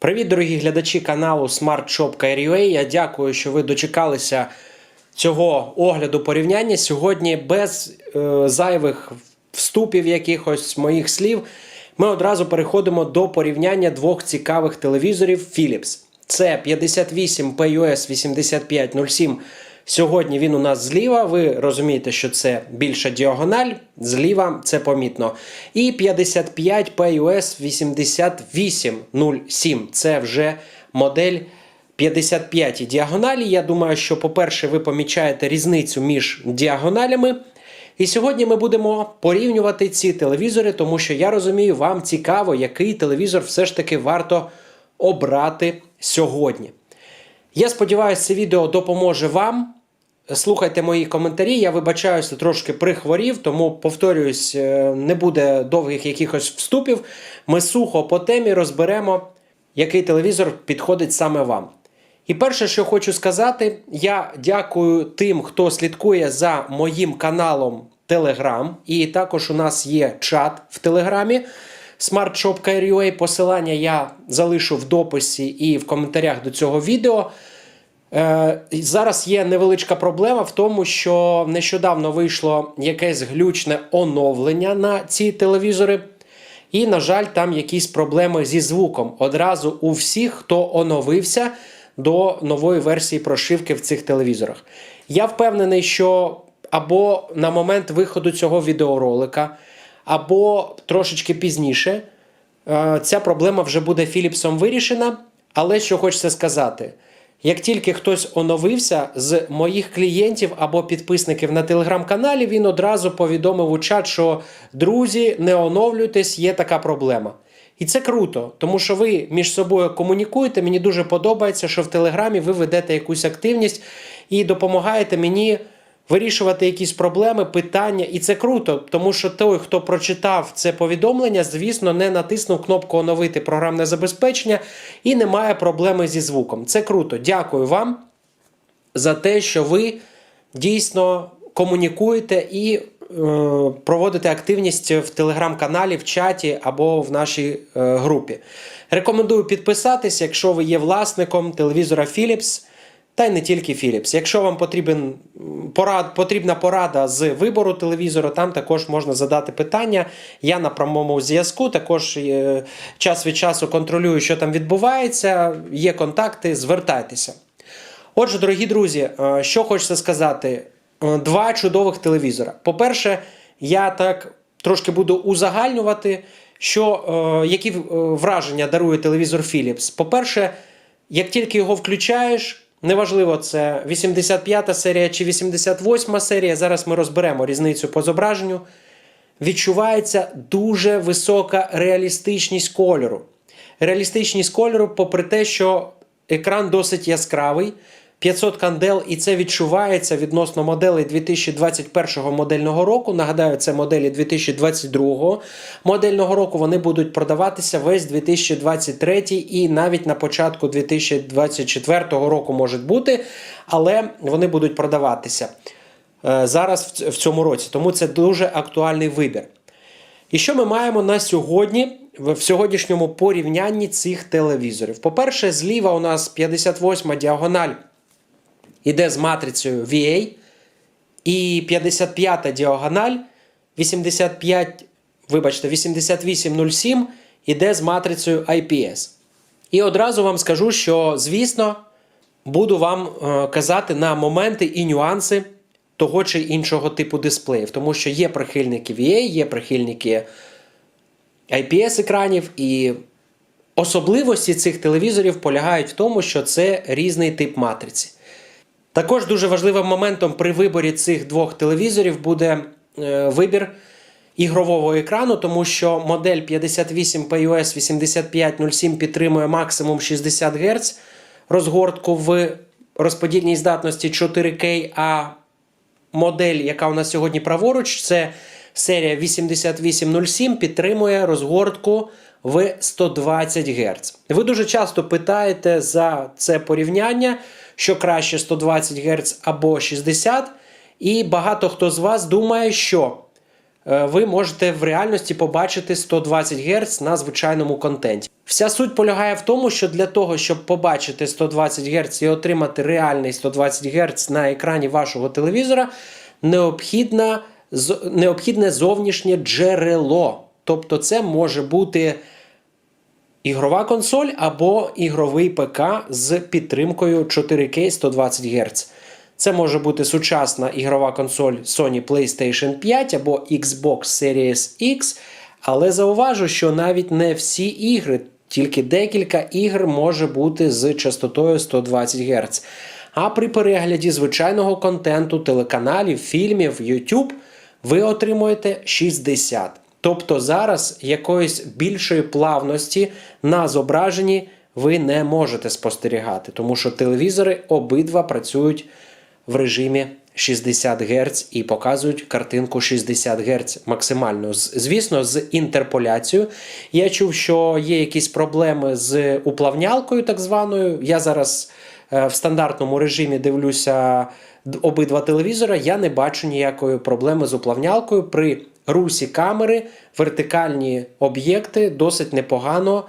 Привіт, дорогі глядачі каналу SmartShop.ua. Я дякую, що ви дочекалися цього огляду порівняння. Сьогодні без е, зайвих вступів якихось моїх слів. Ми одразу переходимо до порівняння двох цікавих телевізорів Philips. Це 58 PUS 8507. Сьогодні він у нас зліва. Ви розумієте, що це більша діагональ. Зліва це помітно. І 55 PUS 8807. Це вже модель 55 діагоналі. Я думаю, що, по-перше, ви помічаєте різницю між діагоналями. І сьогодні ми будемо порівнювати ці телевізори, тому що я розумію, вам цікаво, який телевізор все ж таки варто обрати сьогодні. Я сподіваюся, це відео допоможе вам. Слухайте мої коментарі. Я вибачаюся, трошки прихворів, тому повторююсь, е, не буде довгих якихось вступів. Ми сухо по темі розберемо, який телевізор підходить саме вам. І перше, що хочу сказати, я дякую тим, хто слідкує за моїм каналом Telegram. І також у нас є чат в Телеграмі. Smart Shop KRUA. Посилання я залишу в дописі і в коментарях до цього відео. Е, зараз є невеличка проблема в тому, що нещодавно вийшло якесь глючне оновлення на ці телевізори. І, на жаль, там якісь проблеми зі звуком. Одразу у всіх, хто оновився до нової версії прошивки в цих телевізорах. Я впевнений, що або на момент виходу цього відеоролика, або трошечки пізніше е, ця проблема вже буде Філіпсом вирішена. Але що хочеться сказати. Як тільки хтось оновився з моїх клієнтів або підписників на телеграм-каналі, він одразу повідомив у чат, що друзі, не оновлюйтесь, є така проблема. І це круто, тому що ви між собою комунікуєте. Мені дуже подобається, що в Телеграмі ви ведете якусь активність і допомагаєте мені вирішувати якісь проблеми, питання. І це круто, тому що той, хто прочитав це повідомлення, звісно, не натиснув кнопку оновити програмне забезпечення і не має проблеми зі звуком. Це круто. Дякую вам за те, що ви дійсно комунікуєте і е, проводите активність в телеграм-каналі, в чаті або в нашій е, групі. Рекомендую підписатись, якщо ви є власником телевізора Philips. Та й не тільки Philips. Якщо вам потрібен порад, потрібна порада з вибору телевізора, там також можна задати питання. Я на прямому зв'язку, також е, час від часу контролюю, що там відбувається. Є контакти, звертайтеся. Отже, дорогі друзі, е, що хочеться сказати: Е, два чудових телевізора. По-перше, я так трошки буду узагальнювати, що, які враження дарує телевізор Philips. По-перше, як тільки його включаєш, неважливо, це 85-та серія чи 88 серія. Зараз ми розберемо різницю по зображенню. Відчувається дуже висока реалістичність кольору. Реалістичність кольору, попри те, що екран досить яскравий. 500 кандел, і це відчувається відносно моделей 2021 модельного року. Нагадаю, це моделі 2022 модельного року. Вони будуть продаватися весь 2023 і навіть на початку 2024 року можуть бути, але вони будуть продаватися е, зараз в цьому році. Тому це дуже актуальний вибір. І що ми маємо на сьогодні в сьогоднішньому порівнянні цих телевізорів? По-перше, зліва у нас 58 діагональ іде з матрицею VA. І 55 діагональ 85, вибачте, 8807 іде з матрицею IPS. І одразу вам скажу, що, звісно, буду вам е, казати на моменти і нюанси того чи іншого типу дисплеїв, тому що є прихильники VA, є прихильники IPS екранів, і особливості цих телевізорів полягають в тому, що це різний тип матриці. Також дуже важливим моментом при виборі цих двох телевізорів буде е, вибір ігрового екрану, тому що модель 58 PUS 8507 підтримує максимум 60 Гц розгортку в розподільній здатності 4К, а модель, яка у нас сьогодні праворуч, це серія 8807, підтримує розгортку в 120 Гц. Ви дуже часто питаєте за це порівняння що краще 120 Гц або 60. І багато хто з вас думає, що е, ви можете в реальності побачити 120 Гц на звичайному контенті. Вся суть полягає в тому, що для того, щоб побачити 120 Гц і отримати реальний 120 Гц на екрані вашого телевізора, необхідне зовнішнє джерело. Тобто, це може бути ігрова консоль або ігровий ПК з підтримкою 4К 120 Гц. Це може бути сучасна ігрова консоль Sony PlayStation 5 або Xbox Series X. Але зауважу, що навіть не всі ігри, тільки декілька ігр може бути з частотою 120 Гц. А при перегляді звичайного контенту, телеканалів, фільмів, YouTube ви отримуєте 60. Тобто зараз якоїсь більшої плавності на зображенні ви не можете спостерігати, тому що телевізори обидва працюють в режимі 60 Гц і показують картинку 60 Гц максимально. Звісно, з інтерполяцією. Я чув, що є якісь проблеми з уплавнялкою, так званою. Я зараз е, в стандартному режимі дивлюся обидва телевізора. Я не бачу ніякої проблеми з уплавнялкою. При русі камери вертикальні об'єкти досить непогано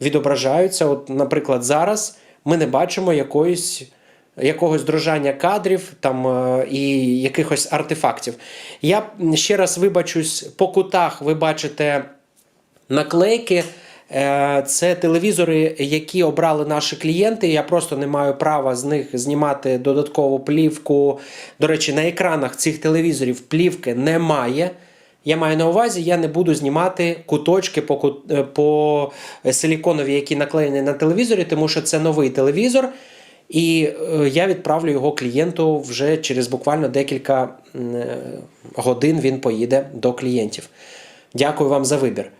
відображаються. От, наприклад, зараз ми не бачимо якоїсь якогось дрожання кадрів там е, і якихось артефактів. Я ще раз вибачусь, по кутах ви бачите наклейки. Е, Це телевізори, які обрали наші клієнти. Я просто не маю права з них знімати додаткову плівку. До речі, на екранах цих телевізорів плівки немає. Я маю на увазі, я не буду знімати куточки по, е, по силіконові, які наклеєні на телевізорі, тому що це новий телевізор. І е, я відправлю його клієнту вже через буквально декілька е, годин він поїде до клієнтів. Дякую вам за вибір.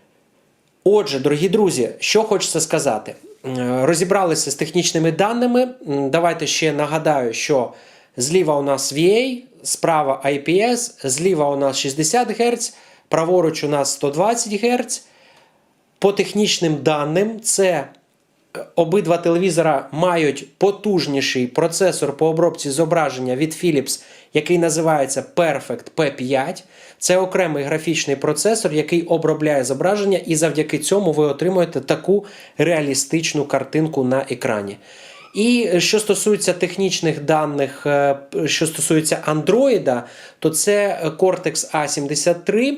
Отже, дорогі друзі, що хочеться сказати. Розібралися з технічними даними. Давайте ще нагадаю, що зліва у нас VA, справа IPS, зліва у нас 60 Гц, праворуч у нас 120 Гц. По технічним даним, це е, обидва телевізора мають потужніший процесор по обробці зображення від Philips, який називається Perfect P5. Це окремий графічний процесор, який обробляє зображення, і завдяки цьому ви отримуєте таку реалістичну картинку на екрані. І що стосується технічних даних, е, що стосується Android, то це Cortex A73.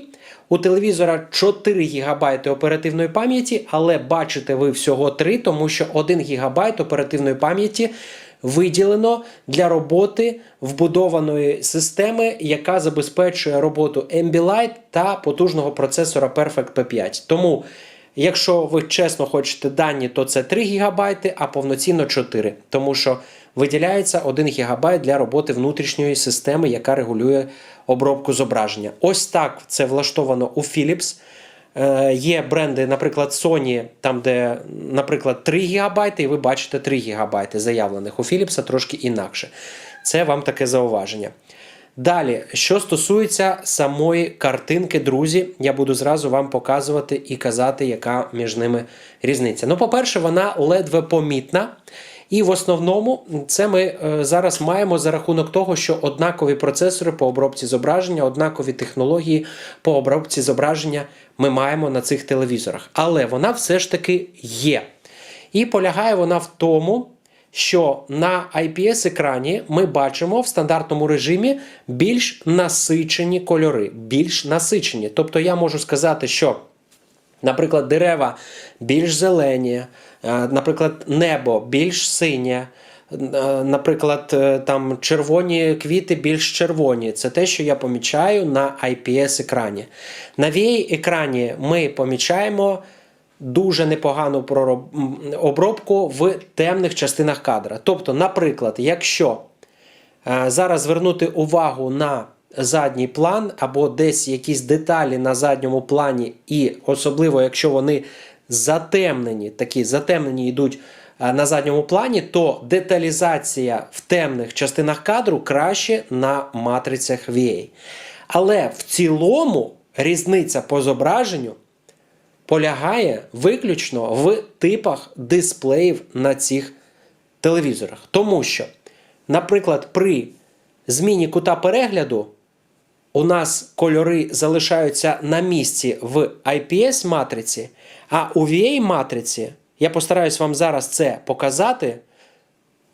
У телевізора 4 ГБ оперативної пам'яті, але бачите ви всього 3, тому що 1 ГБ оперативної пам'яті виділено для роботи вбудованої системи, яка забезпечує роботу Ambilight та потужного процесора Perfect P5. Тому Якщо ви чесно хочете дані, то це 3 ГБ, а повноцінно 4, тому що виділяється 1 ГБ для роботи внутрішньої системи, яка регулює обробку зображення. Ось так це влаштовано у Philips. Е, Є бренди, наприклад, Sony, там, де, наприклад, 3 ГБ, і ви бачите 3 ГБ заявлених. У Philips трошки інакше. Це вам таке зауваження. Далі, що стосується самої картинки, друзі, я буду зразу вам показувати і казати, яка між ними різниця. Ну, по-перше, вона ледве помітна. І в основному це ми е, зараз маємо за рахунок того, що однакові процесори по обробці зображення, однакові технології по обробці зображення ми маємо на цих телевізорах. Але вона все ж таки є. І полягає вона в тому, що на IPS-екрані ми бачимо в стандартному режимі більш насичені кольори, більш насичені. Тобто я можу сказати, що, наприклад, дерева більш зелені, е, наприклад, небо більш синє. е, Наприклад, е, там червоні квіти більш червоні. Це те, що я помічаю на IPS-екрані. На VA-екрані ми помічаємо дуже непогану обробку в темних частинах кадра. Тобто, наприклад, якщо е, зараз звернути увагу на задній план або десь якісь деталі на задньому плані, і особливо, якщо вони затемнені, такі затемнені йдуть е, на задньому плані, то деталізація в темних частинах кадру краще на матрицях VA. Але в цілому різниця по зображенню полягає виключно в типах дисплеїв на цих телевізорах. Тому що, наприклад, при зміні кута перегляду у нас кольори залишаються на місці в IPS матриці, а у VA матриці, я постараюсь вам зараз це показати,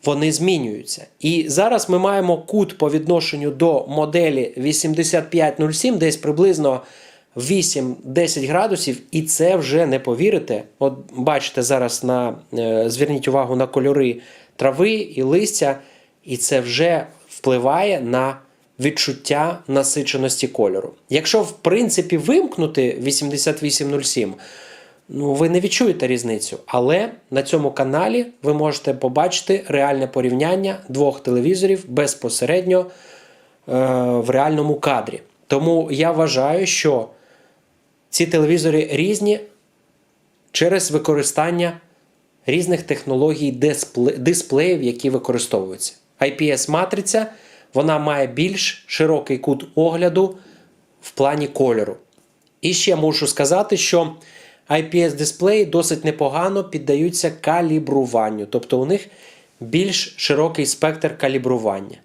вони змінюються. І зараз ми маємо кут по відношенню до моделі 8507, десь приблизно 8-10 градусів, і це вже не повірите. От бачите зараз на е, зверніть увагу на кольори трави і листя, і це вже впливає на відчуття насиченості кольору. Якщо в принципі вимкнути 8807, ну ви не відчуєте різницю. Але на цьому каналі ви можете побачити реальне порівняння двох телевізорів безпосередньо е, в реальному кадрі. Тому я вважаю, що ці телевізори різні через використання різних технологій диспле- дисплеїв, які використовуються. IPS-матриця вона має більш широкий кут огляду в плані кольору. І ще мушу сказати, що IPS-дисплеї досить непогано піддаються калібруванню, тобто у них більш широкий спектр калібрування.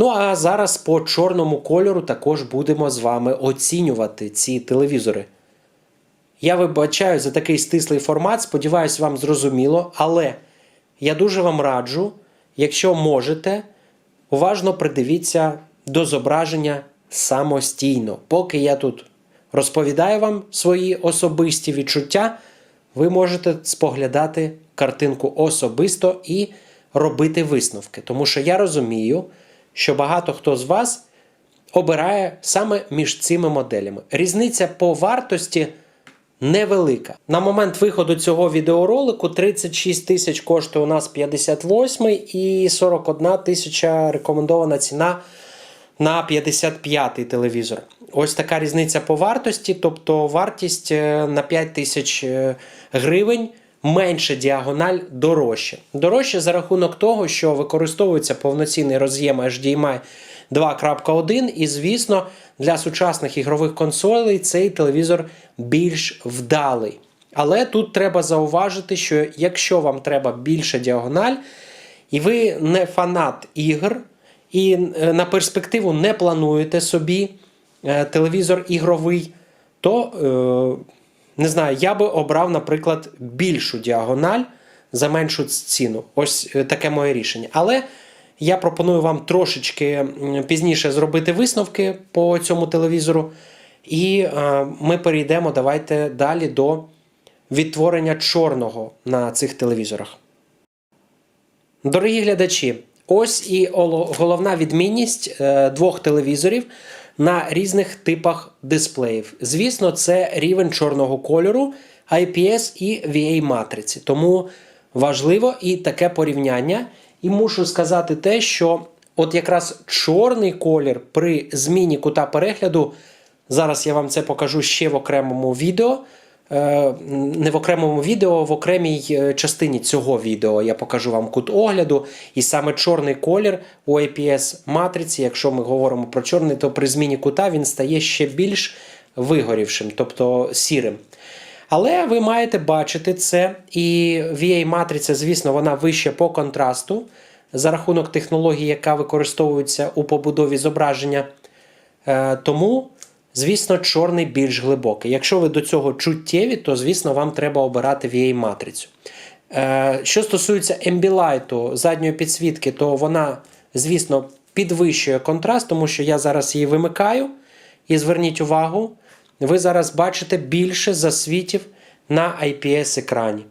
Ну а зараз по чорному кольору також будемо з вами оцінювати ці телевізори. Я вибачаю за такий стислий формат, сподіваюсь, вам зрозуміло, але я дуже вам раджу, якщо можете, уважно придивіться до зображення самостійно. Поки я тут розповідаю вам свої особисті відчуття, ви можете споглядати картинку особисто і робити висновки. Тому що я розумію, що багато хто з вас обирає саме між цими моделями. Різниця по вартості невелика. На момент виходу цього відеоролику 36 тисяч коштує у нас 58 і 41 тисяча рекомендована ціна на 55-й телевізор. Ось така різниця по вартості, тобто вартість е, на 5 тисяч е, гривень. Менше діагональ дорожче. Дорожче за рахунок того, що використовується повноцінний роз'єм HDMI 2.1, і, звісно, для сучасних ігрових консолей цей телевізор більш вдалий. Але тут треба зауважити, що якщо вам треба більше діагональ, і ви не фанат ігр, і е, на перспективу не плануєте собі е, телевізор ігровий, то. Е, не знаю, я би обрав, наприклад, більшу діагональ за меншу ціну. Ось е, таке моє рішення. Але я пропоную вам трошечки пізніше зробити висновки по цьому телевізору. І е, ми перейдемо давайте далі до відтворення чорного на цих телевізорах. Дорогі глядачі, ось і головна відмінність е, двох телевізорів на різних типах дисплеїв. Звісно, це рівень чорного кольору, IPS і VA матриці. Тому важливо і таке порівняння. І мушу сказати те, що от якраз чорний колір при зміні кута перегляду. Зараз я вам це покажу ще в окремому відео. Е, Не в окремому відео, в окремій е, частині цього відео я покажу вам кут огляду. І саме чорний колір у IPS матриці, якщо ми говоримо про чорний, то при зміні кута він стає ще більш вигорівшим, тобто сірим. Але ви маєте бачити це, і VA-матриця, звісно, вона вища по контрасту за рахунок технології, яка використовується у побудові зображення. Е, Тому, звісно, чорний більш глибокий. Якщо ви до цього чуттєві, то, звісно, вам треба обирати VA-матрицю. Е, Що стосується Ambilight, задньої підсвітки, то вона, звісно, підвищує контраст, тому що я зараз її вимикаю. І зверніть увагу, ви зараз бачите більше засвітів на IPS-екрані.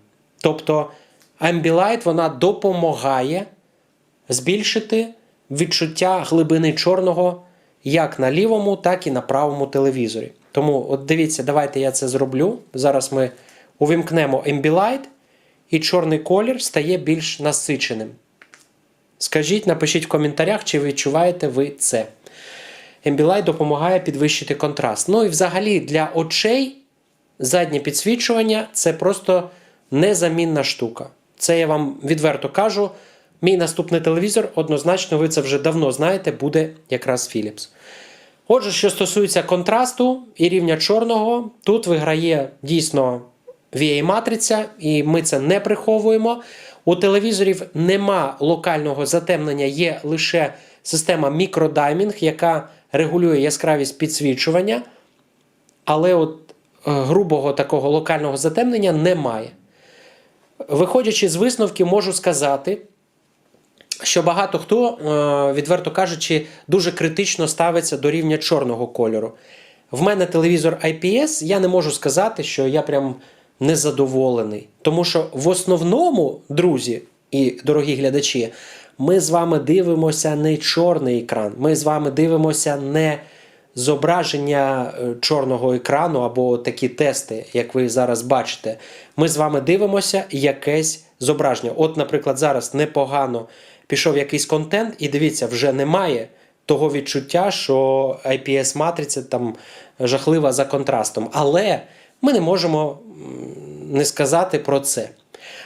Тобто Ambilight вона допомагає збільшити відчуття глибини чорного як на лівому, так і на правому телевізорі. Тому, от дивіться, давайте я це зроблю. Зараз ми увімкнемо Ambilight, і чорний колір стає більш насиченим. Скажіть, напишіть в коментарях, чи відчуваєте ви це. Ambilight допомагає підвищити контраст. Ну і взагалі для очей заднє підсвічування це просто незамінна штука. Це я вам відверто кажу. Мій наступний телевізор, однозначно, ви це вже давно знаєте, буде якраз Philips. Отже, що стосується контрасту і рівня чорного, тут виграє дійсно VA-матриця, і ми це не приховуємо. У телевізорів нема локального затемнення, є лише система мікродаймінг, яка регулює яскравість підсвічування, але от е, грубого такого локального затемнення немає. Виходячи з висновків, можу сказати, що багато хто, е, відверто кажучи, дуже критично ставиться до рівня чорного кольору. В мене телевізор IPS, я не можу сказати, що я прям незадоволений. Тому що в основному, друзі і дорогі глядачі, ми з вами дивимося не чорний екран, ми з вами дивимося не зображення е, чорного екрану або такі тести, як ви зараз бачите. Ми з вами дивимося якесь зображення. От, наприклад, зараз непогано пішов якийсь контент, і дивіться, вже немає того відчуття, що IPS-матриця там жахлива за контрастом. Але ми не можемо не сказати про це.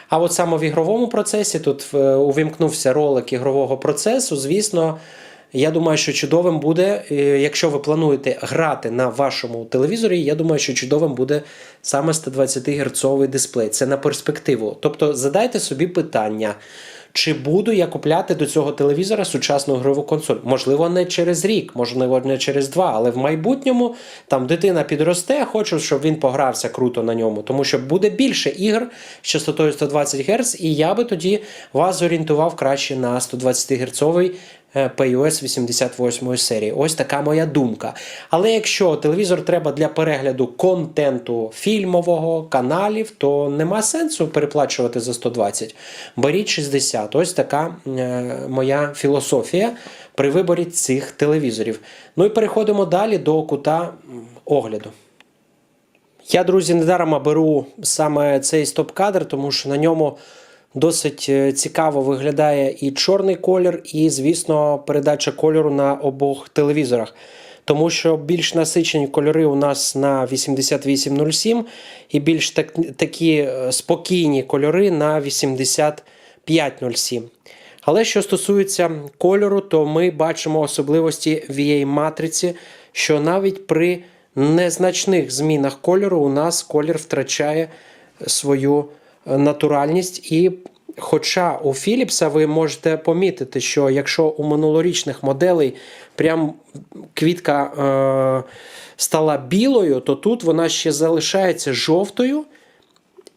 А от саме в ігровому процесі тут е, увімкнувся ролик ігрового процесу. Звісно, я думаю, що чудовим буде, е, якщо ви плануєте грати на вашому телевізорі, я думаю, що чудовим буде саме 120 герцовий дисплей. Це на перспективу. Тобто задайте собі питання. Чи буду я купляти до цього телевізора сучасну ігрову консоль? Можливо, не через рік, можливо, не через два, але в майбутньому там дитина підросте, хочу, щоб він погрався круто на ньому, тому що буде більше ігр з частотою 120 Гц, і я би тоді вас орієнтував краще на 120 герцовий PUS 88 серії. Ось така моя думка. Але якщо телевізор треба для перегляду контенту фільмового, каналів, то нема сенсу переплачувати за 120. Беріть 60. Ось така е, моя філософія при виборі цих телевізорів. Ну і переходимо далі до кута огляду. Я, друзі, недарма беру саме цей стоп-кадр, тому що на ньому досить е, цікаво виглядає і чорний колір, і, звісно, передача кольору на обох телевізорах. Тому що більш насичені кольори у нас на 8807 і більш так, такі е, спокійні кольори на 8507. Але що стосується кольору, то ми бачимо особливості VA-матриці, що навіть при незначних змінах кольору у нас колір втрачає свою натуральність. І хоча у Philips ви можете помітити, що якщо у минулорічних моделей прям квітка е, стала білою, то тут вона ще залишається жовтою.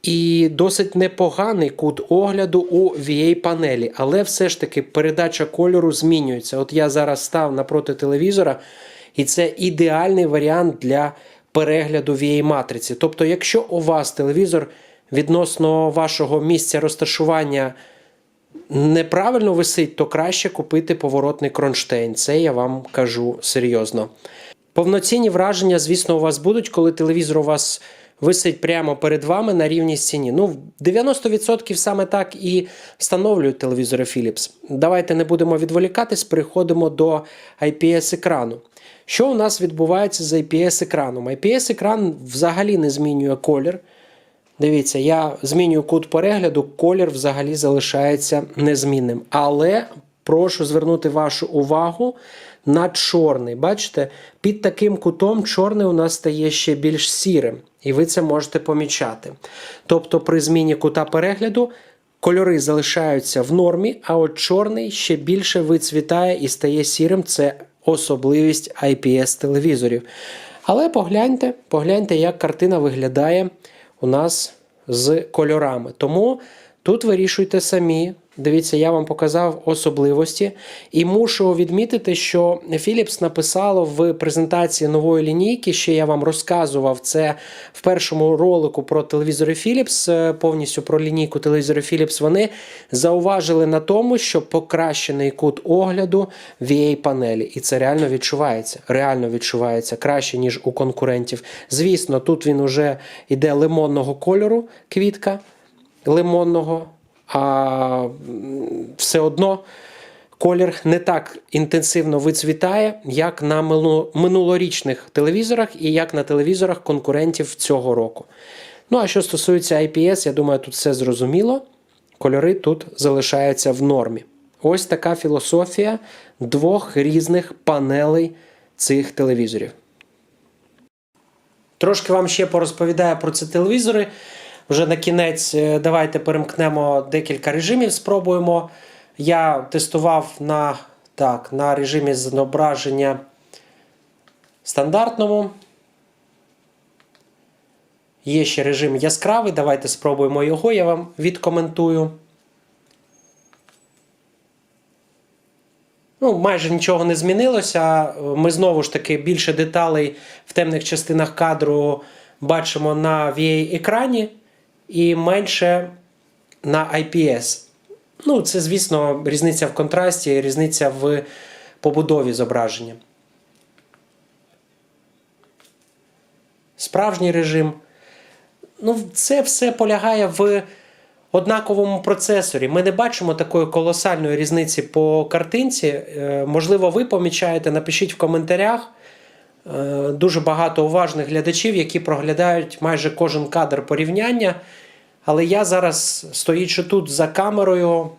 І досить непоганий кут огляду у VA-панелі, але все ж таки передача кольору змінюється. От я зараз став напроти телевізора, і це ідеальний варіант для перегляду VA-матриці. Тобто, якщо у вас телевізор відносно вашого місця розташування неправильно висить, то краще купити поворотний кронштейн. Це я вам кажу серйозно. Повноцінні враження, звісно, у вас будуть, коли телевізор у вас висить прямо перед вами на рівній стіні. Ну, 90% саме так і встановлюють телевізори Philips. Давайте не будемо відволікатись, переходимо до IPS-екрану. Що у нас відбувається з IPS-екраном? IPS-екран взагалі не змінює колір. Дивіться, я змінюю кут перегляду, колір взагалі залишається незмінним. Але прошу звернути вашу увагу на чорний. Бачите, під таким кутом чорний у нас стає ще більш сірим. І ви це можете помічати. Тобто, при зміні кута перегляду кольори залишаються в нормі, а от чорний ще більше вицвітає і стає сірим. Це особливість IPS-телевізорів. Але погляньте, погляньте, як картина виглядає у нас з кольорами. Тому тут вирішуйте самі. Дивіться, я вам показав особливості. І мушу відмітити, що Philips написало в презентації нової лінійки, ще я вам розказував це в першому ролику про телевізори Philips, е, повністю про лінійку телевізорів Philips. Вони зауважили на тому, що покращений кут огляду VA-панелі. І це реально відчувається. Реально відчувається краще, ніж у конкурентів. Звісно, тут він уже йде лимонного кольору, квітка лимонного а все одно колір не так інтенсивно вицвітає, як на минулорічних телевізорах і як на телевізорах конкурентів цього року. Ну, а що стосується IPS, я думаю, тут все зрозуміло. Кольори тут залишаються в нормі. Ось така філософія двох різних панелей цих телевізорів. Трошки вам ще порозповідаю про ці телевізори. Вже на кінець е, давайте перемкнемо декілька режимів, спробуємо. Я тестував на так, на режимі зображення стандартному. Є ще режим яскравий. Давайте спробуємо його, я вам відкоментую. Ну, майже нічого не змінилося. Ми знову ж таки більше деталей в темних частинах кадру бачимо на VA-екрані і менше на IPS. Ну, це, звісно, різниця в контрасті, різниця в побудові зображення. Справжній режим. Ну, це все полягає в однаковому процесорі. Ми не бачимо такої колосальної різниці по картинці. Е, Можливо, ви помічаєте, напишіть в коментарях. Е, Дуже багато уважних глядачів, які проглядають майже кожен кадр порівняння. Але я зараз, стоячи тут за камерою,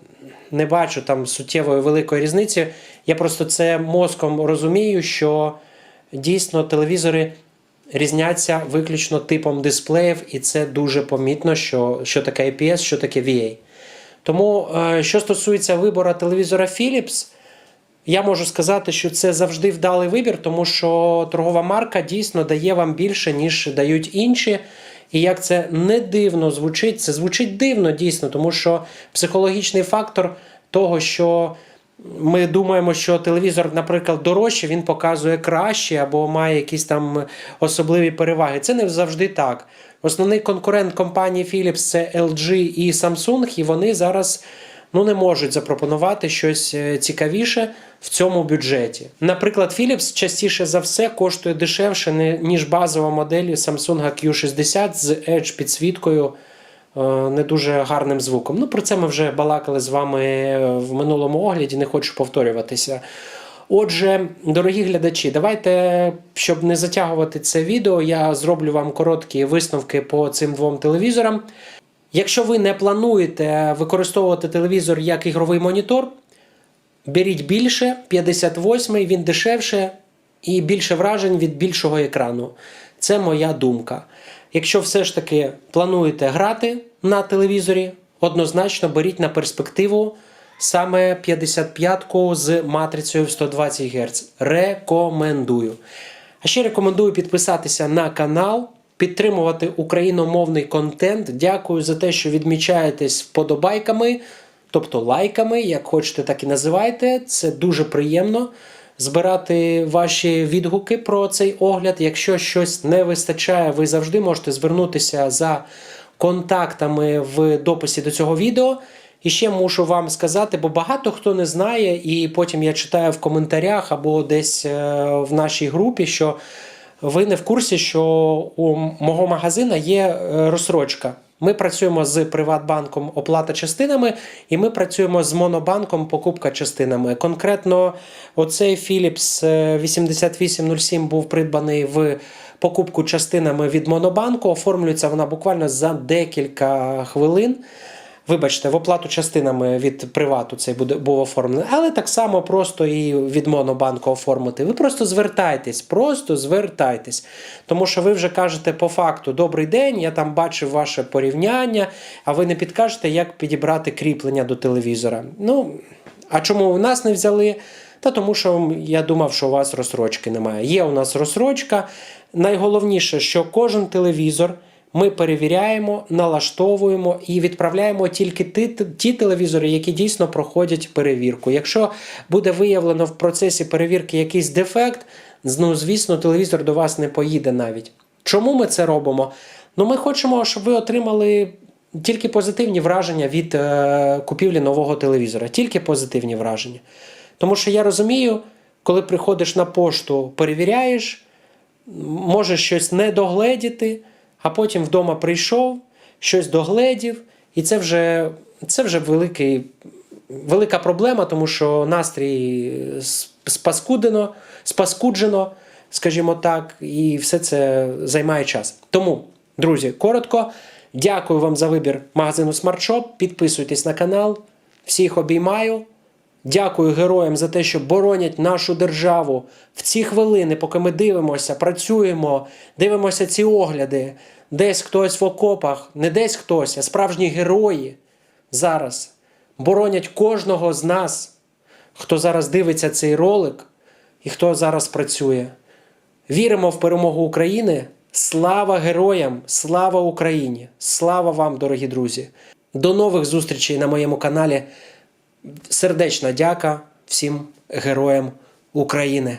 не бачу там суттєвої великої різниці. Я просто це мозком розумію, що дійсно телевізори різняться виключно типом дисплеїв, і це дуже помітно, що, що таке IPS, що таке VA. Тому, е, що стосується вибору телевізора Philips, я можу сказати, що це завжди вдалий вибір, тому що торгова марка дійсно дає вам більше, ніж дають інші. І як це не дивно звучить, це звучить дивно дійсно, тому що психологічний фактор того, що ми думаємо, що телевізор, наприклад, дорожче, він показує краще або має якісь там особливі переваги. Це не завжди так. Основний конкурент компанії Philips це LG і Samsung, і вони зараз ну, не можуть запропонувати щось е, цікавіше в цьому бюджеті. Наприклад, Philips частіше за все коштує дешевше, ніж базова модель Samsung Q60 з Edge підсвіткою. е, Не дуже гарним звуком. Ну, про це ми вже балакали з вами в минулому огляді, не хочу повторюватися. Отже, дорогі глядачі, давайте, щоб не затягувати це відео, я зроблю вам короткі висновки по цим двом телевізорам. Якщо ви не плануєте використовувати телевізор як ігровий монітор, беріть більше, 58-й, він дешевше і більше вражень від більшого екрану. Це моя думка. Якщо все ж таки плануєте грати на телевізорі, однозначно беріть на перспективу саме 55-ку з матрицею в 120 Гц. Рекомендую. А ще рекомендую підписатися на канал, підтримувати україномовний контент. Дякую за те, що відмічаєтесь вподобайками, тобто лайками, як хочете, так і називайте. Це дуже приємно збирати ваші відгуки про цей огляд. Якщо щось не вистачає, ви завжди можете звернутися за контактами в дописі до цього відео. І ще мушу вам сказати, бо багато хто не знає, і потім я читаю в коментарях або десь е, в нашій групі, що ви не в курсі, що у мого магазина є е, розсрочка. Ми працюємо з Приватбанком оплата частинами, і ми працюємо з Монобанком покупка частинами. Конкретно, оцей Philips е, 8807 був придбаний в покупку частинами від Монобанку. Оформлюється вона буквально за декілька хвилин. Вибачте, в оплату частинами від привату цей буде був оформлений, але так само просто і від Монобанку оформити. Ви просто звертайтесь, просто звертайтесь. Тому що ви вже кажете по факту добрий день, я там бачив ваше порівняння, а ви не підкажете, як підібрати кріплення до телевізора. Ну, а чому у нас не взяли? Та тому, що я думав, що у вас розсрочки немає. Є у нас розсрочка. Найголовніше, що кожен телевізор ми перевіряємо, налаштовуємо і відправляємо тільки ті, ті телевізори, які дійсно проходять перевірку. Якщо буде виявлено в процесі перевірки якийсь дефект, ну звісно, телевізор до вас не поїде навіть. Чому ми це робимо? Ну, ми хочемо, щоб ви отримали тільки позитивні враження від е, купівлі нового телевізора, тільки позитивні враження. Тому що я розумію, коли приходиш на пошту, перевіряєш, можеш щось не догледіти, а потім вдома прийшов, щось догледів, і це вже, це вже великий, велика проблема, тому що настрій спаскудено, спаскуджено, скажімо так, і все це займає час. Тому, друзі, коротко, дякую вам за вибір магазину Smart Shop. Підписуйтесь на канал. Всіх обіймаю. Дякую героям за те, що боронять нашу державу в ці хвилини, поки ми дивимося, працюємо, дивимося ці огляди. Десь хтось в окопах, не десь хтось, а справжні герої зараз боронять кожного з нас, хто зараз дивиться цей ролик і хто зараз працює. Віримо в перемогу України. Слава героям! Слава Україні! Слава вам, дорогі друзі! До нових зустрічей на моєму каналі. Сердечна дяка всім героям України.